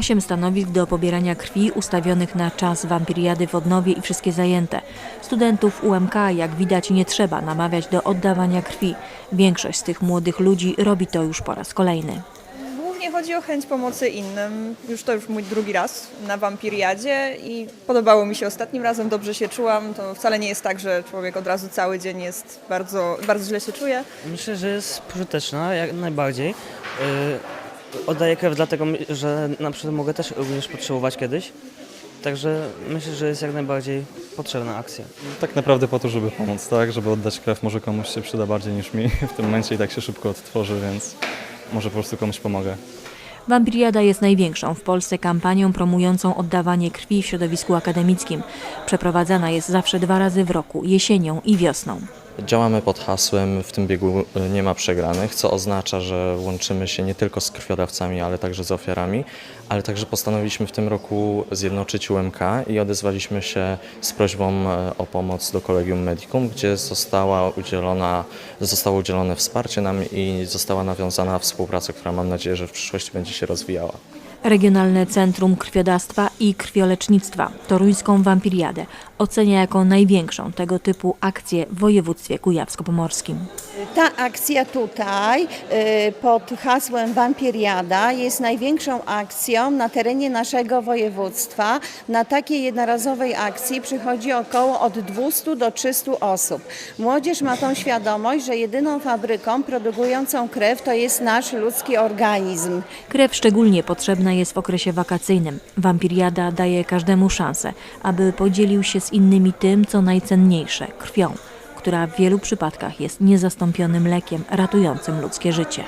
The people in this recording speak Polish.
Osiem stanowisk do pobierania krwi ustawionych na czas wampiriady w Odnowie i wszystkie zajęte. Studentów UMK, jak widać, nie trzeba namawiać do oddawania krwi. Większość z tych młodych ludzi robi to już po raz kolejny. Głównie chodzi o chęć pomocy innym. Już to już mój drugi raz na wampiriadzie i podobało mi się ostatnim razem, dobrze się czułam. To wcale nie jest tak, że człowiek od razu cały dzień jest bardzo, bardzo źle się czuje. Myślę, że jest pożyteczna jak najbardziej. Yy, oddaję krew dlatego, że na przykład mogę też również potrzebować kiedyś. Także myślę, że jest jak najbardziej potrzebna akcja. Tak naprawdę po to, żeby pomóc, tak? Żeby oddać krew, może komuś się przyda bardziej niż mi w tym momencie i tak się szybko odtworzy, więc może po prostu komuś pomogę. Wampiriada jest największą w Polsce kampanią promującą oddawanie krwi w środowisku akademickim. Przeprowadzana jest zawsze dwa razy w roku, jesienią i wiosną. Działamy pod hasłem w tym biegu y, nie ma przegranych, co oznacza, że łączymy się nie tylko z krwiodawcami, ale także z ofiarami, ale także postanowiliśmy w tym roku zjednoczyć UMK i odezwaliśmy się z prośbą e, o pomoc do Kolegium Medicum, gdzie została udzielona, zostało udzielone wsparcie nam i została nawiązana współpraca, która mam nadzieję, że w przyszłości będzie się rozwijała. Regionalne Centrum Krwiodawstwa i Krwiolecznictwa Toruńską Wampiriadę ocenia jako największą tego typu akcję w województwie kujawsko-pomorskim. Ta akcja tutaj y, pod hasłem Wampiriada jest największą akcją na terenie naszego województwa. Na takiej jednorazowej akcji przychodzi około od 200 do 300 osób. Młodzież ma tą świadomość, że jedyną fabryką produkującą krew to jest nasz ludzki organizm. Krew szczególnie jest w okresie wakacyjnym. Wampiriada daje każdemu szansę, aby podzielił się z innymi tym, co najcenniejsze krwią, która w wielu przypadkach jest niezastąpionym lekiem ratującym ludzkie życie.